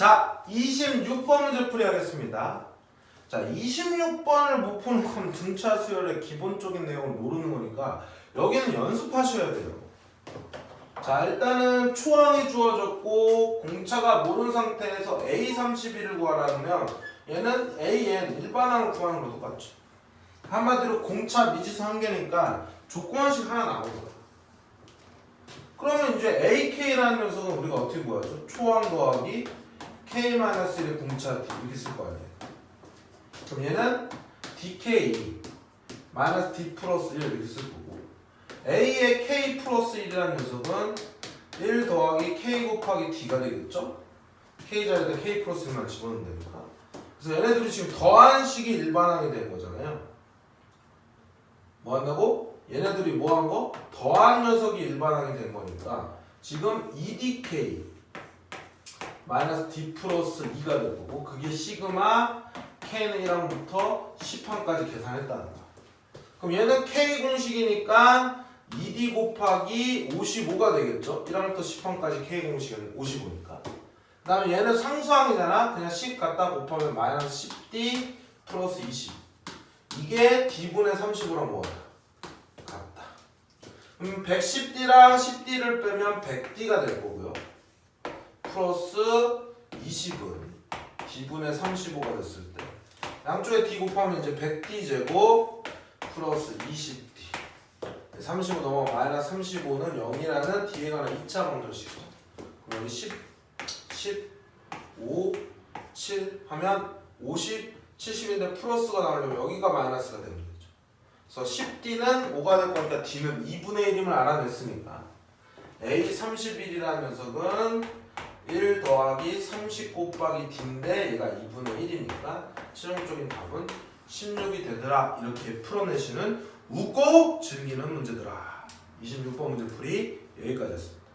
자, 26번 문제 풀이하겠습니다. 자, 26번을 못 푸는 건 등차 수열의 기본적인 내용을 모르는 거니까 여기는 연습하셔야 돼요. 자, 일단은 초항이 주어졌고 공차가 모르는 상태에서 A31을 구하라면 얘는 AN 일반항을 구하는 거 똑같죠. 한마디로 공차 미지수 한 개니까 조건식 하나 나오거든. 그러면 이제 AK라는 녀석은 우리가 어떻게 구하죠? 초항 더하기 K-1의 공차 D 이렇게 쓸 거 아니에요. 그럼 얘는 DK 마이너스 D 플러스 1 이렇게 쓸 거고 A의 K 플러스 1이라는 녀석은 1 더하기 K 곱하기 D가 되겠죠? K 자리에다 K 플러스 1만 집어넣으면 되니까 그래서 얘네들이 지금 더한 식이 일반항이 된 거잖아요 뭐 한다고? 얘네들이 뭐 한 거? 더한 녀석이 일반항이 된 거니까 지금 E EDK 마이너스 D 플러스 2가 될 거고 그게 시그마 K는 1항부터 10항까지 계산했다는 거야. 그럼 얘는 K 공식이니까 2D 곱하기 55가 되겠죠? 1항부터 10항까지 K 공식은 55니까. 그 다음에 얘는 상수항이잖아. 그냥 10 갖다 곱하면 마이너스 10D 플러스 20 이게 D분의 30이랑 뭐야? 같다. 그럼 110D랑 10D를 빼면 100D가 될 거고요 플러스 20은 D분의 35가 됐을 때 양쪽에 D 곱하면 이제 100D 제곱 플러스 20D 35 넘어 마이너스 35는 0이라는 D에 관한 2차 방정식이죠. 그럼 여기 10, 10, 5, 7 하면 50, 70인데 플러스가 나오려면 여기가 마이너스가 되는 거죠. 그래서 10D는 5가 될 거니까 D는 2분의 1임을 알아냈으니까 A31이라는 녀석은 1 더하기 30 곱하기 D인데 얘가 2분의 1이니까 최종적인 답은 16이 되더라. 이렇게 풀어내시는 웃고 즐기는 문제더라 26번 문제 풀이 여기까지였습니다